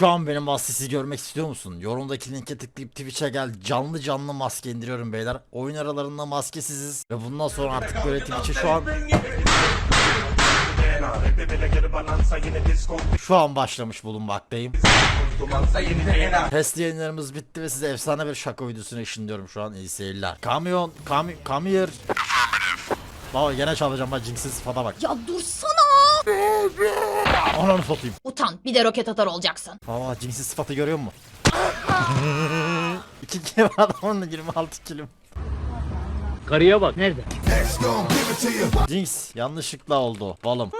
Şu an benim maskesiz görmek istiyor musun? Yorumdaki linke tıklayıp Twitch'e gel. Canlı canlı maske indiriyorum beyler. Oyun aralarında maskesiziz. Ve bundan sonra artık böyle Twitch'e şu an şu an başlamış bulunmaktayım. Test yayınlarımız bitti ve size efsane bir şaka videosuna ışınlıyorum şu an. İyi seyirler. Kamyon, kami, kamyer. Baba gene çalacağım bak Jinx'in sıfata bak. Ya dursana. Ananı satayım. Utan bir de roket atar olacaksın. Baba Jinx'in sıfatı görüyor musun? 2 kilim adamın 26 kilim. Karıya bak. Nerede? Jinx yanlışlıkla oldu. Balım.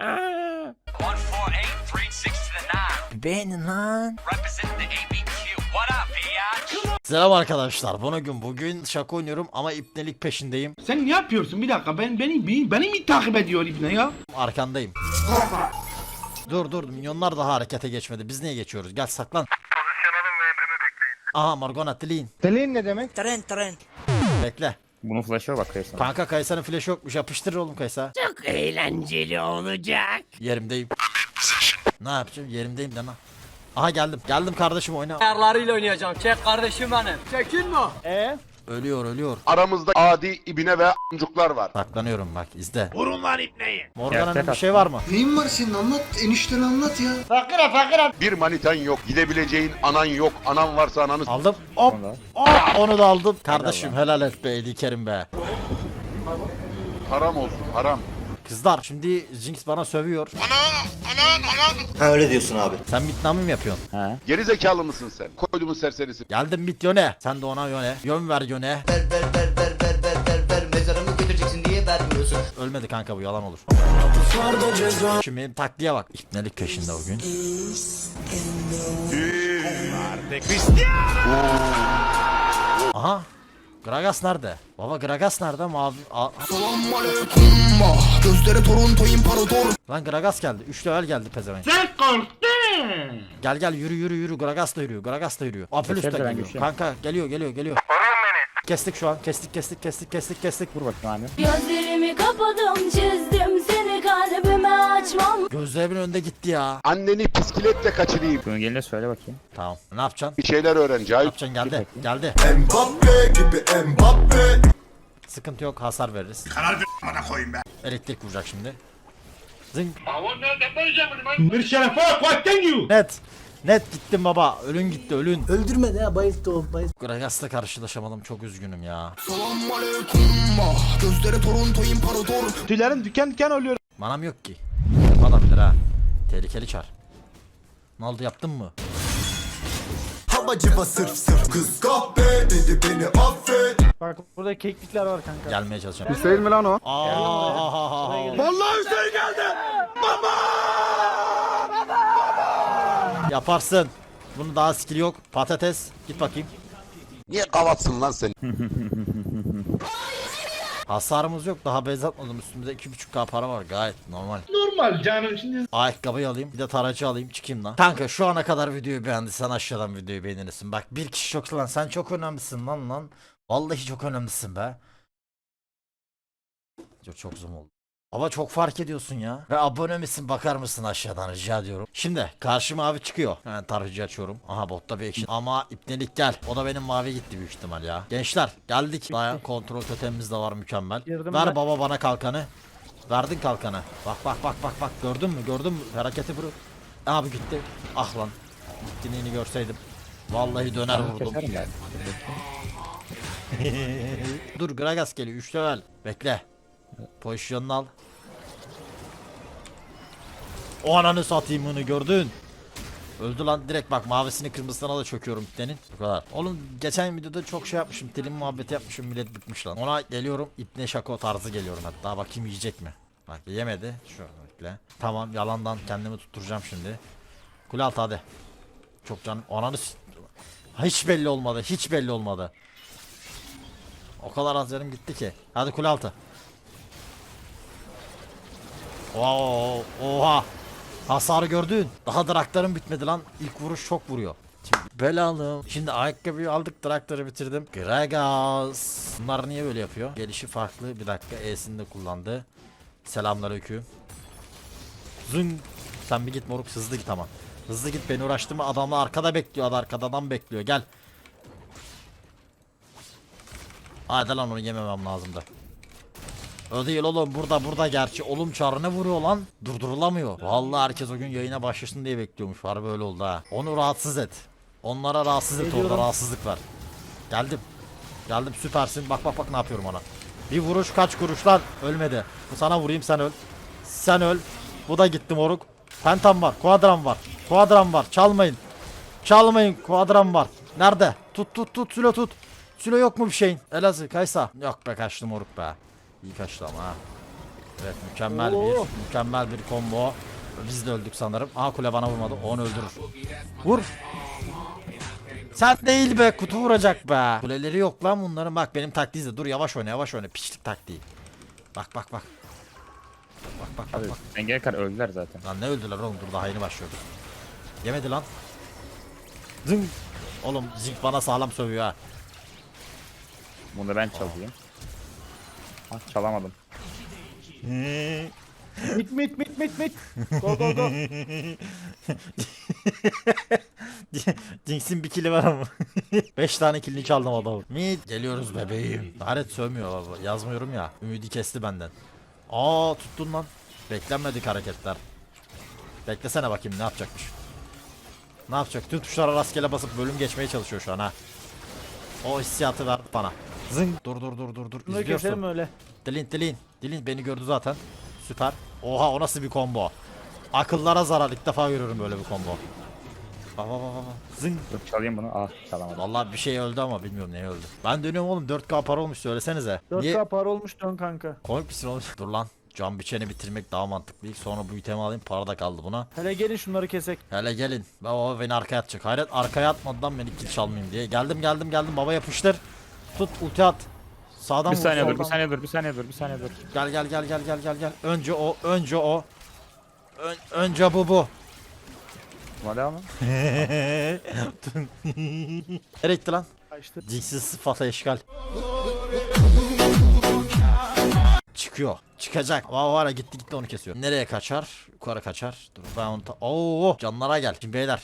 148, 3, 6 to the 9. Beğenin lan. Representing the ABQ. What up, bitch? Selam arkadaşlar. Bugün bugün şaka oynuyorum ama ipnelik peşindeyim. Sen ne yapıyorsun? Bir dakika ben beni beni, beni mi takip ediyor İbne ya? Arkandayım. Dur dur minyonlar daha harekete geçmedi. Biz niye geçiyoruz? Gel saklan. Aha Morgana Tlin. Selin ne demek? Bekle. Bunun flash'ı var bak Kaysan. Kanka Kaysan'ın flash yokmuş. Yapıştır oğlum Kaysa. Çok eğlenceli olacak. Yerimdeyim. Ne yapacağım? Yerimdeyim de lan. Aha geldim. Geldim kardeşim oyna. Ayarlarıyla oynayacağım. Çek kardeşim benim. Çekin mi? Ölüyor ölüyor. Aramızda adi ibine ve amcuklar var. Saklanıyorum bak izle. Vurun lan ipneyi. Morgana'nın bir şey var mı? Neyin var senin anlat enişteni anlat ya. Bir manitan yok, gidebileceğin anan yok. Anan varsa ananı Aldım. Hop. Onu da. Hop. Onu da aldım. Kardeşim helal et be Edi Kerim be. haram olsun, haram. Kızlar şimdi Jinx bana sövüyor. Ha öyle diyorsun abi. Sen mitnamı mı yapıyorsun? He. Geri zekalı mısın sen? Koydumun serserisi. Geldim mit yöne. Sen de ona yöne. Yön ver yöne. Ver ver ver ver ver ver ver ver mezarımı götüreceksin diye vermiyorsun. Ölmedi kanka bu yalan olur. Şimdi benim taktiğe bak. İpnelik peşinde bugün. Aha. Gragas nerede? Baba Gragas nerede? Mavi... A- Gözleri Toronto imparator. Lan Gragas geldi. 3 level geldi pezevenk. Sen korktun. Gel gel yürü yürü yürü. Gragas da yürüyor. Gragas da yürüyor. Geçeriz ben geliyor. Kanka geliyor geliyor geliyor. Kestik şu an. Kestik kestik kestik kestik kestik. Vur bakayım abi. Gözlerimi kapadım çizdim kalbime açmam Gözlerimin önünde gitti ya. Anneni bisikletle kaçırayım. Bunun gelince söyle bakayım. Tamam. Ne yapacaksın? Bir şeyler öğren Ne Cahil. yapacaksın geldi. Geldi. Mbappe gibi Mbappe. Sıkıntı yok. Hasar veririz. Elektrik vuracak şimdi. Zing. Bir şerefe what can you? Net. Net gittim baba. Ölün gitti ölün. Öldürme de ya bayılttı o bayılttı. Gragas'la karşılaşamadım. Çok üzgünüm ya. Gözleri Toronto imparator. Tüylerim diken diken oluyor. Manam yok ki. Yapabilir ha. Tehlikeli çar. Ne oldu yaptın mı? Havacıva sırf sırf. Kız kahpe dedi beni affet. Bak burada keklikler var kanka. Gelmeye çalışacağım. Hüseyin mi lan o? Aa. Vallahi Hüseyin geldi. Yaparsın. Bunun daha skill yok. Patates. Git bakayım. Niye kavatsın lan sen? Hasarımız yok. Daha base atmadım. Üstümüzde 2.5k para var. Gayet normal. Normal canım şimdi. Ayakkabıyı alayım. Bir de taracı alayım. Çıkayım lan. Kanka şu ana kadar videoyu beğendiysen aşağıdan videoyu beğenirsin. Bak bir kişi çok lan. Sen çok önemlisin lan lan. Vallahi çok önemlisin be. Çok, çok zoom oldu. Baba çok fark ediyorsun ya. Ve abone misin bakar mısın aşağıdan rica ediyorum. Şimdi karşıma abi çıkıyor. Hemen tarayıcı açıyorum. Aha botta bir action. Ama ipnelik gel. O da benim mavi gitti büyük ihtimal ya. Gençler geldik. Dayan kontrol totemimiz de var mükemmel. Ver baba bana kalkanı. Verdin kalkanı. Bak bak bak bak bak gördün mü gördün mü hareketi buru. Abi gitti. Ah lan. Gittiğini görseydim. Vallahi döner vurdum. Ben. Dur Gragas geliyor 3 level. Bekle. Pozisyonunu al. O ananı satayım onu gördün. Öldü lan direkt bak mavisini kırmızısına da çöküyorum senin. Bu kadar. Oğlum geçen videoda çok şey yapmışım. Dilim muhabbeti yapmışım millet bıkmış lan. Ona geliyorum ipne şako tarzı geliyorum hatta bakayım yiyecek mi? Bak yemedi. Şöyle bekle. Tamam yalandan kendimi tutturacağım şimdi. Kule altı hadi. Çok canım. Ananı Hiç belli olmadı. Hiç belli olmadı. O kadar az canım gitti ki. Hadi kule altı. Oo, oha. Hasarı gördün. Daha draktarım bitmedi lan. İlk vuruş çok vuruyor. Şimdi belalım. Şimdi ayakkabıyı aldık traktörü bitirdim. Gragas. Bunlar niye böyle yapıyor? Gelişi farklı. Bir dakika E'sini de kullandı. Selamünaleyküm. Zın. Sen bir git moruk hızlı git ama. Hızlı git beni uğraştırma adamlar arkada bekliyor adam arkada adam bekliyor gel. Hadi lan onu yememem lazımdı. O değil oğlum burada burada gerçi oğlum çarını vuruyor lan durdurulamıyor. Vallahi herkes o gün yayına başlasın diye bekliyormuş harbi öyle oldu ha. Onu rahatsız et. Onlara rahatsız et orada rahatsızlık var. Geldim. Geldim süpersin bak bak bak ne yapıyorum ona. Bir vuruş kaç kuruş lan ölmedi. Bu sana vurayım sen öl. Sen öl. Bu da gitti moruk. Pentam var kuadram var. Kuadram var çalmayın. Çalmayın kuadram var. Nerede? Tut tut tut Sülo tut. Sülo yok mu bir şeyin? Elazığ Kaysa. Yok be kaçtı moruk be. İyi kaçtı ama ha. Evet mükemmel bir mükemmel bir combo. Biz de öldük sanırım. Aa kule bana vurmadı. Onu öldürür. Vur. Sen değil be kutu vuracak be. Kuleleri yok lan bunların. Bak benim taktiği izle. Dur yavaş oyna yavaş oyna. Piçlik taktiği. Bak bak bak. Bak bak bak Abi bak. engel kar öldüler zaten. Lan ne öldüler oğlum dur daha yeni başlıyoruz. Yemedi lan. Zing. Oğlum Zing bana sağlam sövüyor ha. Bunu da ben çalayım. Ah çalamadım. Mit mit mit mit mit. Go go go. Jinx'in bir kili var ama. 5 tane kilini çaldım adamı. Mid geliyoruz bebeğim. Taret sövmüyor baba. Yazmıyorum ya. Ümidi kesti benden. Aa tuttun lan. Beklenmedik hareketler. Beklesene bakayım ne yapacakmış. Ne yapacak? Tüm tuşlara rastgele basıp bölüm geçmeye çalışıyor şu an ha. O hissiyatı ver bana. Zing. Dur dur dur dur dur. Bunu keselim İzliyorsun. öyle. Dilin dilin. Dilin beni gördü zaten. Süper. Oha o nasıl bir combo. Akıllara zarar. İlk defa görüyorum böyle bir combo. Bak bak bak bak. Zing. Dur çalayım bunu. Ah çalamadım. Vallahi bir şey öldü ama bilmiyorum ne öldü. Ben dönüyorum oğlum 4K para olmuş söylesenize. 4K Niye? para olmuş dön kanka. Komik misin oğlum? Dur lan. Can biçeni bitirmek daha mantıklı. İlk sonra bu itemi alayım para da kaldı buna. Hele gelin şunları kesek. Hele gelin. Baba beni arkaya atacak. Hayret arkaya atmadan beni kill çalmayayım diye. Geldim geldim geldim baba yapıştır. Tut ulti at. Sağdan Bir vur, saniye dur, soldan bir saniye dur, bir saniye dur, bir saniye dur. Gel gel gel gel gel gel gel. Önce o, önce o. Ön- önce bu bu. Devam mı? Nereye gitti lan? Kaçtı. Cinsiz sıfata eşgal. Çıkıyor. Çıkacak. Var var ya gitti gitti onu kesiyor. Nereye kaçar? Yukarı kaçar. Dur ben onu ta- Oo canlara gel. Şimdi beyler.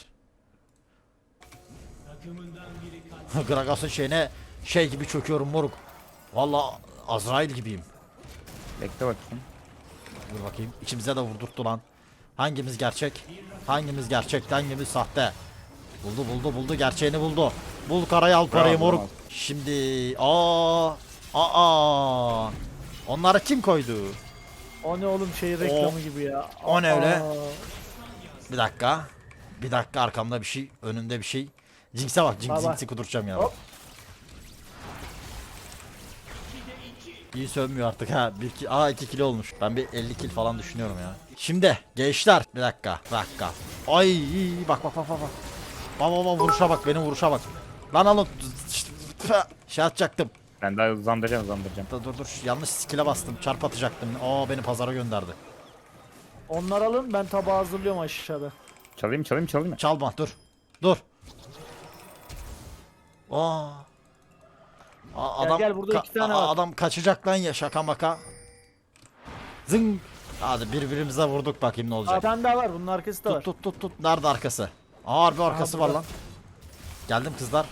Gragas'ın şeyine şey gibi çöküyorum moruk. Valla Azrail gibiyim. Bekle bakayım. Dur bakayım. İçimize de vurdurttu lan. Hangimiz gerçek? Hangimiz gerçek? Hangimiz sahte? Buldu buldu buldu gerçeğini buldu. Bul karayı al parayı Bravo, moruk. Şimdi aa aa onları kim koydu? O ne oğlum şey reklamı gibi ya. o ne öyle? Aa, Bir dakika. Bir dakika arkamda bir şey, önümde bir şey. Jinx'e bak, Jinx, Baba. Jinx'i kuduracağım ya. Hop. İyi sövmüyor artık ha. Bir ki Aa 2 kilo olmuş. Ben bir 50 kil falan düşünüyorum ya. Şimdi gençler bir dakika. Bir dakika. Ay bak bak bak bak. bak. Baba baba vuruşa bak benim vuruşa bak. Lan alın. Şey atacaktım. Ben daha hızlandıracağım, hızlandıracağım. Dur dur dur. Yanlış skill'e bastım. Çarp atacaktım. Aa beni pazara gönderdi. Onlar alın ben tabağı hazırlıyorum aşağıda. Çalayım, çalayım, çalayım. Çalma dur. Dur. Aa. Aa, Gel, gel, burada iki tane var. Adam kaçacak lan ya şaka maka. Zing. Hadi birbirimize vurduk bakayım ne olacak. tane daha var bunun arkası da var. Tut tut tut tut. Nerede arkası? Aa harbi arkası var burada. lan. Geldim kızlar.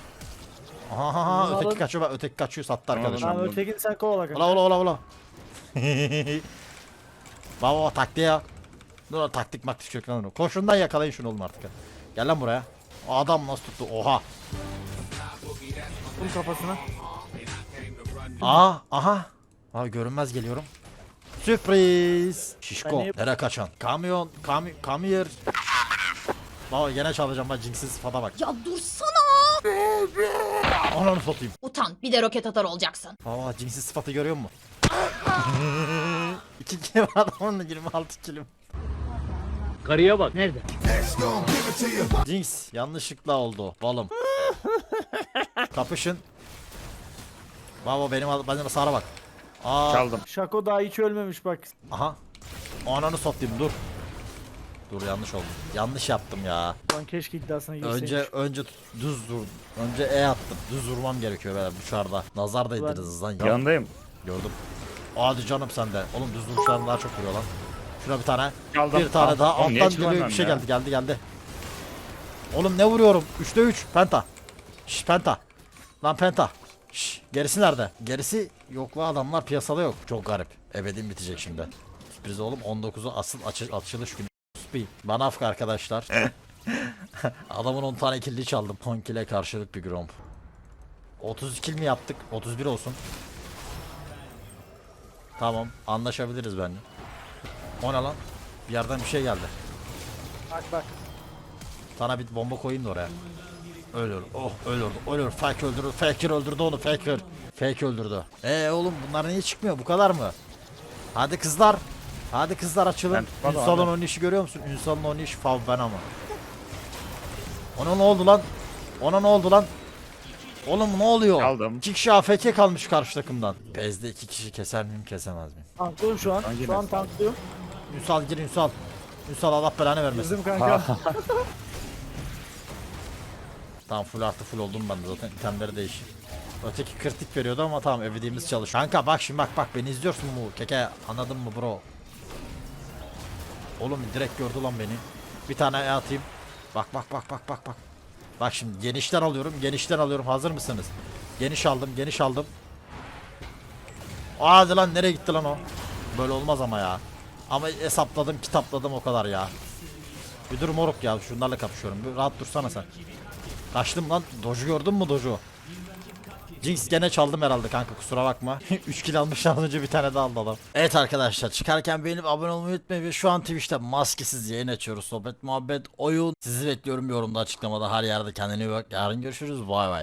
Aha, Bunu öteki alın. kaçıyor bak öteki kaçıyor sattı Tamam, arkadaşım. Tamam ötekini sen kovala kanka. Ola ola ola ola. Baba baba taktiğe ya. Dur taktik maktik yok lan onu. Koşundan yakalayın şunu oğlum artık. Gel lan buraya. O adam nasıl tuttu? Oha. Vur kafasına. Aa aha. Aa görünmez geliyorum. Sürpriz. Şişko. Nereye kaçan? Kamyon. Kami kamyer. Baba gene çalacağım bak Jinx'in sıfata bak. Ya dursana. Ananı satayım. Utan bir de roket atar olacaksın. Aa Jinx'in sıfatı görüyor musun? 2 kilim adamın 26 kilim. Karıya bak. Nerede? Jinx yanlışlıkla oldu balım. Kapışın. Baba benim benim Sara bak. Aa, Çaldım. Şako daha hiç ölmemiş bak. aha. Ananı satayım dur. Dur yanlış oldu. Yanlış yaptım ya. Lan keşke iddiasına girseymiş. Önce önce düz dur. Önce E attım. Düz vurmam gerekiyor böyle dışarıda. Nazar değdiririz lan. Ya- Yanındayım. Gördüm. Hadi canım sende. Oğlum düz vuruşlarım daha çok vuruyor lan. Şuna bir tane. Aldım. Bir tane daha Oğlum alttan geliyor bir şey ya? geldi geldi geldi. Oğlum ne vuruyorum? 3'te 3 penta. Şş penta. Lan penta. Şş gerisi nerede? Gerisi yok la adamlar piyasada yok. Çok garip. Ebedim bitecek şimdi. Sürpriz oğlum 19'u asıl açı- açılış günü. Bir. Bana afk arkadaşlar. Adamın 10 tane killi çaldım. 10 kile karşılık bir gromp. 30 kill mi yaptık? 31 olsun. Tamam anlaşabiliriz bence. O ne lan? Bir yerden bir şey geldi. Bak bak. Sana bir bomba koyayım da oraya. Ölür. Oh ölürdü. Ölür. Fake öldürdü. Faker öldürdü onu. Faker. Fake öldürdü. Ee oğlum bunlar niye çıkmıyor? Bu kadar mı? Hadi kızlar. Hadi kızlar açılın. Ünsal'ın abi. oynayışı görüyor musun? Ünsal'ın oynayışı fav ben ama. Ona ne oldu lan? Ona ne oldu lan? Oğlum ne oluyor? Aldım. İki kişi AFK kalmış karşı takımdan. Bezde iki kişi keser miyim kesemez miyim? Tanklıyorum şu an. Şu an tanklıyorum. Ünsal gir Ünsal. Ünsal Allah belanı vermesin. Bizim kanka. Tamam full artı full oldum ben de zaten itemleri değişir. Öteki kritik veriyordu ama tamam evlediğimiz çalış. Kanka bak şimdi bak bak beni izliyorsun mu keke anladın mı bro? Oğlum direkt gördü lan beni. Bir tane E atayım. Bak bak bak bak bak bak. Bak şimdi genişten alıyorum genişten alıyorum hazır mısınız? Geniş aldım geniş aldım. Hadi lan nereye gitti lan o? Böyle olmaz ama ya. Ama hesapladım kitapladım o kadar ya. Bir dur moruk ya şunlarla kapışıyorum. Bir rahat dursana sen. Kaçtım lan. Doju gördün mü Doju? Jinx gene çaldım herhalde kanka kusura bakma. 3 kill almış az önce bir tane daha aldı. Evet arkadaşlar çıkarken beğenip abone olmayı unutmayın ve şu an Twitch'te maskesiz yayın açıyoruz. Sohbet muhabbet oyun. Sizi bekliyorum yorumda açıklamada her yerde kendine bak. Yarın görüşürüz bay bay.